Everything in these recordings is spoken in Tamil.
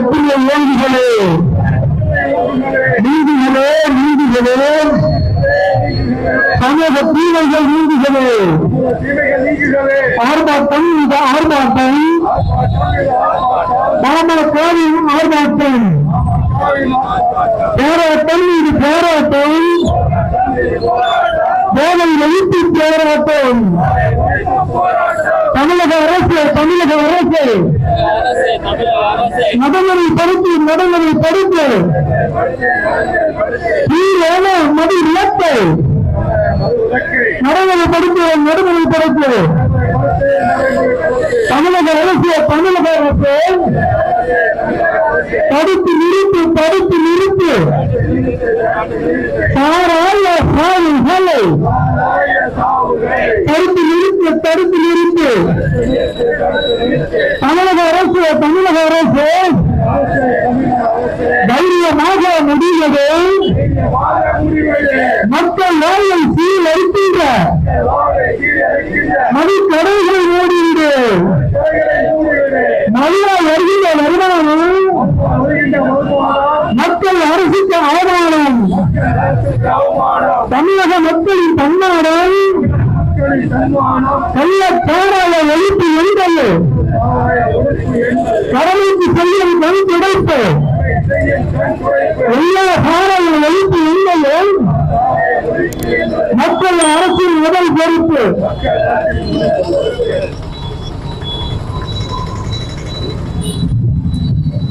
வெற்றிலை ஓங்குகளே. நீதிகளே நீதிகளே. சமூக தீமைகள் நீதிகளே. ஆர்ப்பாட்டம் இந்த ஆர்ப்பாட்டம். மாமல கோவிலும் ஆர்ப்பாட்டம். போராட்டம் இது போராட்டம். போதை எழுத்து போராட்டம். தமிழக அரசு தமிழக அரசு. நடைமுறை படுத்து நடைமுறை படுத்து. தீரான மது இலக்கை. நடைமுறைப்படுத்து நடைமுறைப்படுத்து தமிழக அரசு தமிழக அரசு தடுத்து நிறுத்து தடுத்து நிறுத்து சாராய சாவு வேலை தடுத்து நிறுத்து தடுத்து நிறுத்து தமிழக அரசு தமிழக அரசு தைரியமாக முடிவது மக்கள் வாயை சீரழிக்கின்ற மது கடைகளை மூடிவிடு நல்ல வருகின்ற வருமானம் மக்கள் அரசுக்கு அவமானம். தமிழக மக்களின் தன்னாடம் கள்ள சாராய ஒழிப்பு எங்கள் கடலுக்கு செல்லும் கண் கிடைப்பு எல்லா சாராய ஒழிப்பு எங்கள் மக்கள் அரசின் முதல் பொறுப்பு.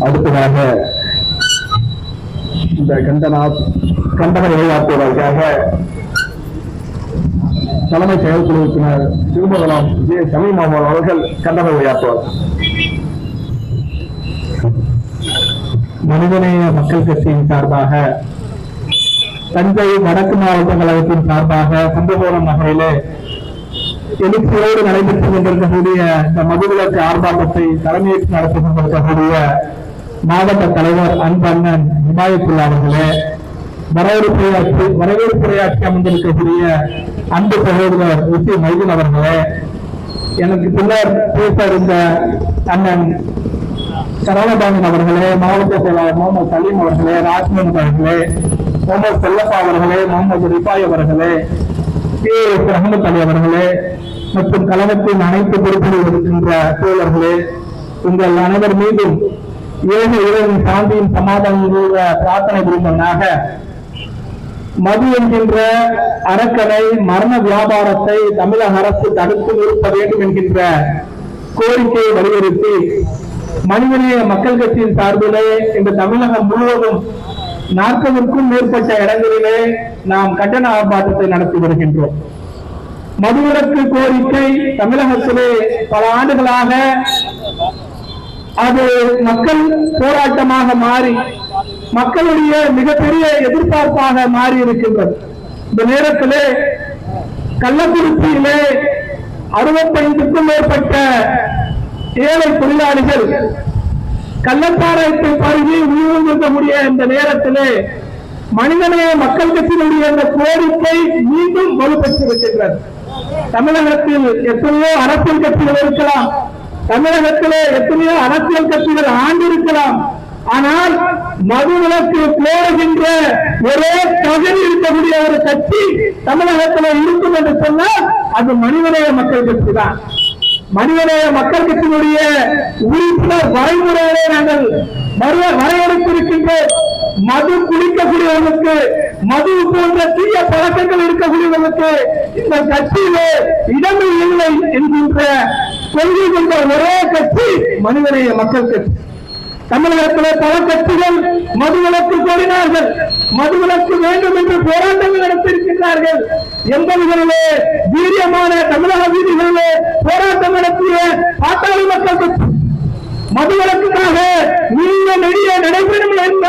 அடுத்ததாக இந்த கண்டனா கண்டன விளையாட்டுவதற்காக தலைமை செயல் உறுப்பினர் திருமகலம் ஜே சமீமாமன் அவர்கள் கண்டன உரையாற்றுவார் மனிதநேய மக்கள் கட்சியின் சார்பாக தஞ்சை வடக்கு மாவட்ட கழகத்தின் சார்பாக கும்பகோணம் நகரிலே எழுச்சியோடு நடைபெற்று கொண்டிருக்கக்கூடிய இந்த மதுவிலக்கு ஆர்ப்பாட்டத்தை தலைமையேற்று நடத்தி கொண்டிருக்கக்கூடிய மாவட்ட தலைவர் அன்பண்ணன் இமாயத்துல்லா அவர்களே வரவேற்புரையாற்றி வரவேற்புரையாற்றி அமர்ந்திருக்கக்கூடிய அன்பு சகோதரர் ருசி மைதன் அவர்களே எனக்கு பின்னர் பேச இருந்த அண்ணன் சரவணபாமன் அவர்களே மாவட்ட செயலாளர் முகமது சலீம் அவர்களே ராஜ்மன் அவர்களே முகமது செல்லப்பா அவர்களே முகமது ரிபாய் அவர்களே கே. எஸ். அகமது அலி அவர்களே மற்றும் கழகத்தின் அனைத்து பொறுப்புகள் இருக்கின்ற தோழர்களே உங்கள் அனைவர் மீதும் ஏக இறைவன் சாந்தியின் சமாதான பிரார்த்தனை புரிந்தவனாக மது என்கின்ற அரக்கனை மரண வியாபாரத்தை தமிழக அரசு தடுத்து நிறுத்த வேண்டும் என்கின்ற கோரிக்கையை வலியுறுத்தி மனிதநேய மக்கள் கட்சியின் சார்பிலே இந்த தமிழகம் முழுவதும் நாற்பதற்கும் மேற்பட்ட இடங்களிலே நாம் கண்டன ஆர்ப்பாட்டத்தை நடத்தி வருகின்றோம். மதுவிலக்கு கோரிக்கை தமிழகத்திலே பல ஆண்டுகளாக அது மக்கள் போராட்டமாக மாறி மக்களுடைய மிகப்பெரிய எதிர்பார்ப்பாக மாறி இருக்கின்றது. இந்த நேரத்திலே கள்ளக்குறிச்சியிலே அறுபத்தைந்துக்கும் மேற்பட்ட ஏழை தொழிலாளிகள் கள்ளச்சாராயத்தை பருகி உயிரிழந்திருக்கக்கூடிய இந்த நேரத்திலே மனிதநேய மக்கள் கட்சியினுடைய இந்த கோரிக்கை மீண்டும் வலுப்பெற்றிருக்கின்றது தமிழகத்தில் எத்தனையோ அரசியல் கட்சிகள் இருக்கலாம் தமிழகத்திலே எத்தனையோ அரசியல் கட்சிகள் ஆண்டிருக்கலாம். ஆனால் மதுவிலக்கு கோருகின்ற ஒரே தகுதி இருக்கக்கூடிய ஒரு கட்சி தமிழகத்தில் இருக்கும் என்று சொன்னால் அது மனிதநேய மக்கள் கட்சி தான். மனிதநேய மக்கள் கட்சியினுடைய உறுப்பினர் வரைமுறைகளை நாங்கள் வரைய- வரையறுத்திருக்கின்றோம். மது குடிக்கக்கூடியவர்களுக்கு மது போன்ற தீய பழக்கங்கள் இருக்கக்கூடியவர்களுக்கு இந்த கட்சியிலே இடமே இல்லை என்கின்ற கொள்கை கொண்ட ஒரே கட்சி மனிதநேய மக்கள் கட்சி. தமிழகத்திலே பல கட்சிகள் மதுவிலக்கு கோரினார்கள். மதுவிலக்கு வேண்டும் என்று போராட்டங்கள் நடத்தியிருக்கின்றார்கள். எண்பதுகளிலே வீரியமான தமிழக வீதிகளிலே போராட்டம் நடத்திய பாட்டாளி மக்கள் கட்சி மதுவிலக்குக்காக நீண்ட நெடிய நடைபெறும் என்ற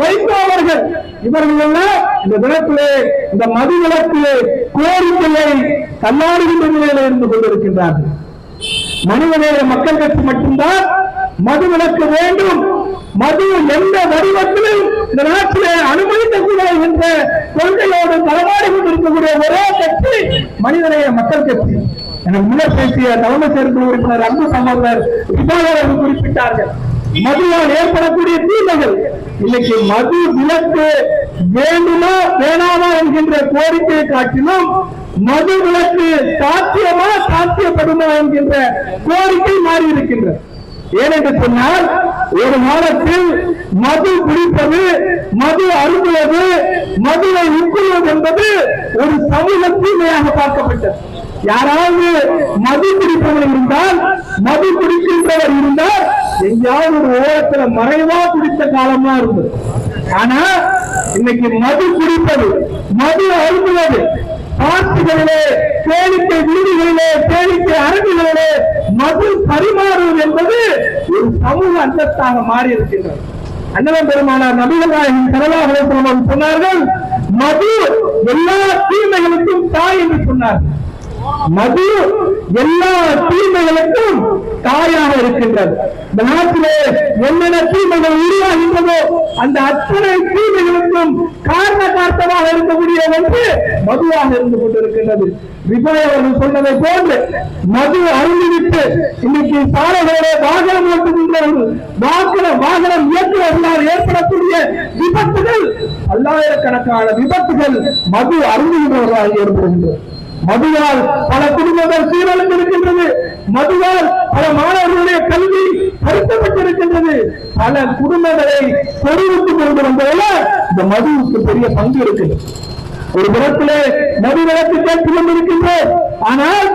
வைகோ அவர்கள். இவர்கள் எல்லாம் இந்த தினத்திலே இந்த மதுவிலக்கு கோரிக்கையை தள்ளாடுகின்ற நிலையில இருந்து கொண்டிருக்கின்றார்கள். மனிதநேய மக்கள் கட்சி மட்டும்தான் மது விலக்கு வேண்டும். மது எந்த வடிவத்திலும் இந்த நாட்டிலே அனுமதிக்க கூடாது என்ற கொள்கையோடு களமாடி கொண்டிருக்கக்கூடிய ஒரே கட்சி மனிதநேய மக்கள் கட்சி. எனக்கு முன்னர் பேசிய தலைமை செயற்குழு உறுப்பினர் அன்பு சகோதரர் விபாகர் குறிப்பிட்டார்கள் மதுவால் ஏற்படக்கூடிய தீமைகள் இன்னைக்கு மது விலக்கு வேண்டுமா வேணாமா என்கின்ற கோரிக்கையை காட்டிலும் மது விலக்கு சாத்தியமா சாத்தியப்படுமா என்கின்ற கோரிக்கை மாறி இருக்கின்றது ஏனென்று சொன்னால் ஒரு காலத்தில் மது குடிப்பது மது அருந்துவது மதுவை உட்கொள்வது என்பது ஒரு சமூக தீமையாக பார்க்கப்பட்டது. யாராவது மது குடிப்பவர் இருந்தால் மது குடிக்கின்றவர் இருந்தால் எங்கேயாவது ஒரு ஓரத்துல மறைவா குடித்த காலமா இருந்தது. ஆனா இன்னைக்கு மது குடிப்பது மது அருந்துவது பார்ட்டிகளிலே கேளிக்கை வீடுகளிலே கேளிக்கை அரங்குகளிலே மது பரிமாறுவது என்பது ஒரு சமூக அந்தஸ்தாக மாறி இருக்கின்றது அண்ணன் பெருமானார் நபிகள் நாயகம் சரலாக சொன்னார்கள் மது எல்லா தீமைகளுக்கும் தாய் என்று சொன்னார்கள். மது எல்லா தீமைகளுக்கும் தாயாக இருக்கின்றது. இந்த நாட்டிலே என்னென்ன தீமைகள் உருவாகின்றதோ அந்த அத்தனை தீமைகளுக்கும் காரண காரணமாக இருக்கக்கூடிய ஒன்று மதுவாக இருந்து கொண்டிருக்கின்றது. விஜய் அவர்கள் சொன்னதை போன்று மது அருந்திவிட்டு இன்னைக்கு சாலைகளோட வாகனம் ஓட்டுகின்றவர்கள் வாகனம் வாகனம் இயக்குவர்களால் ஏற்படக்கூடிய விபத்துகள் பல்லாயிரக்கணக்கான விபத்துகள் மது அருந்துகின்றவர்களால் ஏற்படுகின்றன. மதுவால் பல குடும்பங்கள் சீரழிந்திருக்கின்றது. மதுவால் பல மாணவர்களுடைய கல்வி பறிக்கப்பட்டிருக்கின்றது. பல குடும்பங்களை பொறிவிட்டுக் கொண்டு வந்ததில் இந்த மதுவுக்கு பெரிய பங்கு இருக்குது. ஒரு புறத்திலே மது விளக்கு கேட்டுக் இருக்கின்றோம் ஆனால்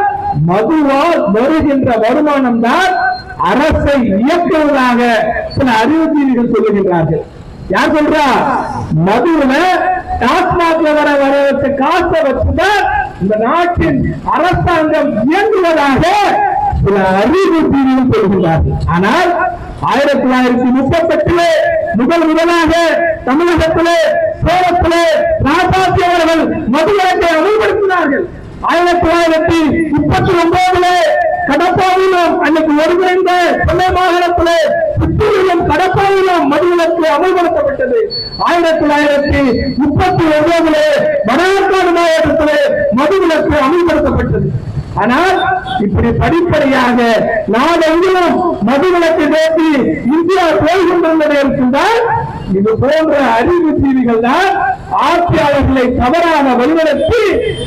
மதுவால் வருகின்ற வருமானம் தான் அரசை இயக்குவதாக சில அறிவுஜீவிகள் சொல்லுகின்றார்கள். யார் சொல்றா? மதுவில டாஸ்மாக்ல வர வர காசை வச்சுதான் இந்த நாட்டின் அரசாங்கம் இயங்குவதாக சில அறிவுறுத்தியும் சொல்கின்றார்கள். ஆனால் ஆயிரத்தி தொள்ளாயிரத்தி முப்பத்தி எட்டிலே முதல் முதலாக தமிழகத்திலே சேலத்திலே ராசாசி அவர்கள் மதுவிலக்கை அமல்படுத்தினார்கள். ஆயிரத்தி தொள்ளாயிரத்தி முப்பத்தி ஒன்பதுல கடப்பாவிலும் அன்னைக்கு ஒருங்கிணைந்த சென்னை மாகாணத்திலே புத்தூரிலும் கடப்பாவிலும் மதுவிலக்கு அமல்படுத்தப்பட்டது. ஆயிரத்தி தொள்ளாயிரத்தி முப்பத்தி ஒன்பதிலே வடநாடு மாவட்டத்திலே மதுவிலக்கு அமல்படுத்தப்பட்டது. ஆனால் இப்படி படிப்படியாக நாடெங்கிலும் மதுவிலக்கு நோக்கி இந்தியா போய் இருக்கின்றால் இது போன்ற அறிவு ஜீவிகள் தான் ஆட்சியாளர்களை தவறான வழிநடத்தி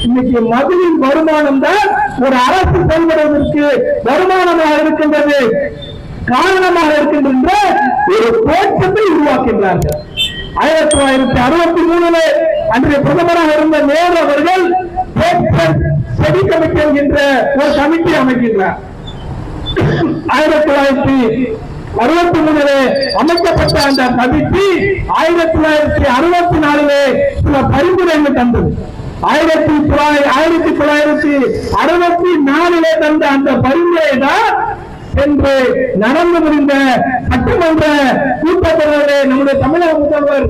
இன்னைக்கு மதுவின் வருமானம் தான் ஒரு அரசு செயல்படுவதற்கு வருமானமாக இருக்கின்றது. காரணமாக இருக்கின்ற ஒரு தோற்றத்தை உருவாக்கின்றார்கள் ஆயிரத்தி தொள்ளாயிரத்தி அறுபத்தி மூணுல அன்றைய பிரதமராக இருந்த நேரு அவர்கள் செடி கமிட்டி என்கின்ற ஒரு கமிட்டி அமைக்கின்றார். ஆயிரத்தி தொள்ளாயிரத்தி அறுபத்தி மூணிலே அமைக்கப்பட்ட அந்த கமிட்டி ஆயிரத்தி தொள்ளாயிரத்தி அறுபத்தி நாலிலே சில பரிந்துரைகள் தந்தது. ஆயிரத்தி தொள்ளாயிரத்தி ஆயிரத்தி தொள்ளாயிரத்தி அறுபத்தி நாலிலே தந்த அந்த பரிந்துரை தான் என்று நடந்து முடிந்த சட்டமன்ற கூட்டத்தொடரிலே நம்முடைய தமிழக முதல்வர்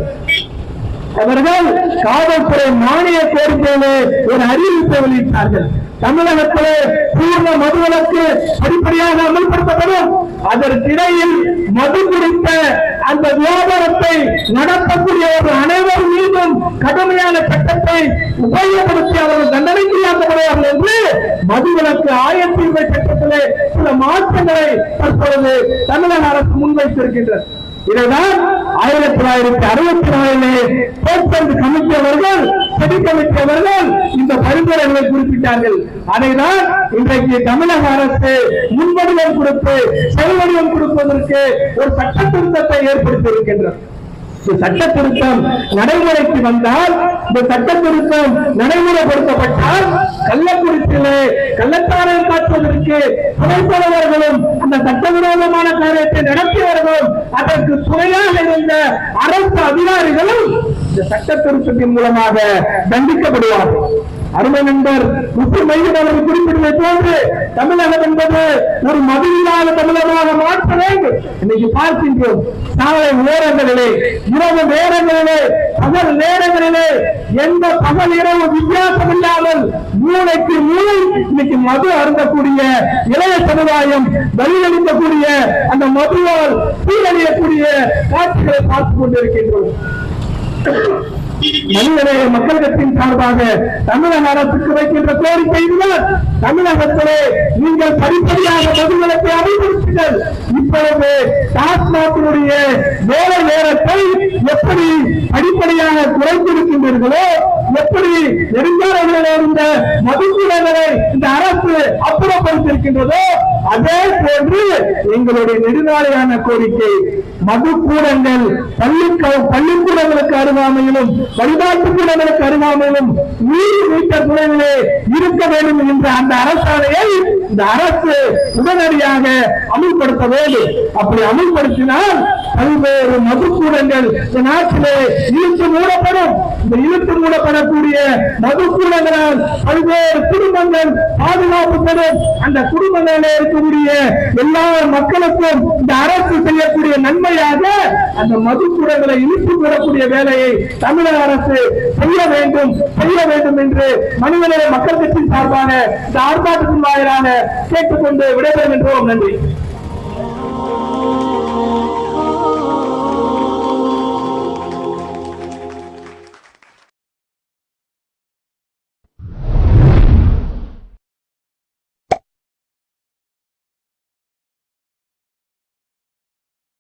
அவர்கள் காவல்துறை மானிய கோரிக்கையிலே ஒரு அறிவிப்பை வெளியிட்டார்கள். தமிழகத்திலே பூர்ண மதுவிலக்கு படிப்படியாக அமல்படுத்தப்படும். அதற்கிடையில் மது குறித்த அந்த வியாபாரத்தை நடத்தக்கூடியவர்கள் அனைவர் மீதும் கடுமையான சட்டத்தை உபயோகப்படுத்தி அவர்கள் தண்டனைக்குள்ளாக்கப்படுவார்கள் என்று மதுவிலக்கு ஆயிரத்தி இருபது சட்டத்திலே சில மாற்றங்களை தற்பொழுது தமிழக அரசு முன்வைத்திருக்கின்றது. இதைதான் ஆயிரத்தி தொள்ளாயிரத்தி அறுபத்தி நாலிலே போக்குவரத்து கமிட்டி அவர்கள் செடி கமிட்டி அவர்கள் இந்த பரிந்துரைகளை குறிப்பிட்டார்கள். அதைதான் இன்றைக்கு தமிழக அரசு முன்வடிவம் கொடுத்து செயல்வடிவம் கொடுப்பதற்கு ஒரு சட்ட திருத்தத்தை ஏற்படுத்தி இருக்கின்றது இந்த சட்ட திருத்தம் நடைமுறைக்கு வந்தால் இந்த சட்ட திருத்தம் நடைமுறைப்படுத்தப்பட்டால் கள்ளக்குறிச்சியிலே கள்ளத்தாரை காட்டுவதற்கு துணைப்பவர்களும் அந்த சட்டவிரோதமான காரியத்தை நடத்தியவர்களும் அதற்கு துணையாக இருந்த அரசு அதிகாரிகளும் இந்த சட்ட திருத்தத்தின் மூலமாக தண்டிக்கப்படுவார்கள். அருமை நண்பர் முஸ்லிம் மையம் அவர்கள் குறிப்பிட்டதை போன்று தமிழகம் என்பது ஒரு மதுவில்லாத தமிழகம். மாற்ற வேண்டும். இன்னைக்கு பார்க்கின்றோம் சாலை நேரங்களிலே இரவு நேரங்களிலே பகல் நேரங்களிலே எந்த பகல் இரவு வித்தியாசம் இல்லாமல் மூளைக்கு மூளை இன்னைக்கு மது அருந்தக்கூடிய இளைய சமுதாயம் வழியளிக்கக்கூடிய அந்த மதுவால் சீரழியக்கூடிய காட்சிகளை பார்த்துக் கொண்டிருக்கின்றோம். மனிதநேய மக்கள் கட்சியின் சார்பாக தமிழக அரசுக்கு வைக்கின்ற கோரிக்கை இதுதான். தமிழகத்திலே நீங்கள் படிப்படியாக மதுவிலக்கை அமல்படுத்துங்கள் இப்பொழுது டாஸ்மாகினுடைய வேலை நேரத்தை எப்படி படிப்படியாக குறைந்திருக்கின்றீர்களோ எப்படி நெடுஞ்சாலைகளில் இருந்த மதுக்கூடங்களை இந்த அரசு அப்புறப்படுத்தியிருக்கின்றதோ அதே போன்று எங்களுடைய நெடுநாளையான கோரிக்கை மதுக்கூடங்கள் பள்ளி பள்ளிக்கூடங்களுக்கு அருகாமையிலும் வழிபாட்டு கூடங்களுக்கு அருகாமையிலும் நூறு மீட்டர் தொலைவிலே இருக்க வேண்டும் என்ற அந்த அரசாணையை இந்த அரசு உடனடியாக அமல்படுத்த வேண்டும். அப்படி அமுல்படுத்தினால் பல்வேறு மதுக்கூடங்கள் இந்த நாட்டிலே இழுத்து மூடப்படும். இந்த இழுத்து மூடப்படக்கூடிய மதுக்கூடங்களால் பல்வேறு குடும்பங்கள் பாதுகாப்பு பெறும் அந்த குடும்பங்களில் இருக்கக்கூடிய எல்லா மக்களுக்கும் இந்த அரசு செய்யக்கூடிய நன்மையாக அந்த மதுக்கூடங்களை இழுத்து பெறக்கூடிய வேலையை தமிழக அரசு செய்ய வேண்டும் செய்ய வேண்டும் என்று மனிதநேய மக்கள் கட்சி சார்பான இந்த ஆர்ப்பாட்டத்தின் வாயிலான கேட்டுக்கொண்டு விடைபெறுகின்றோம். நன்றி.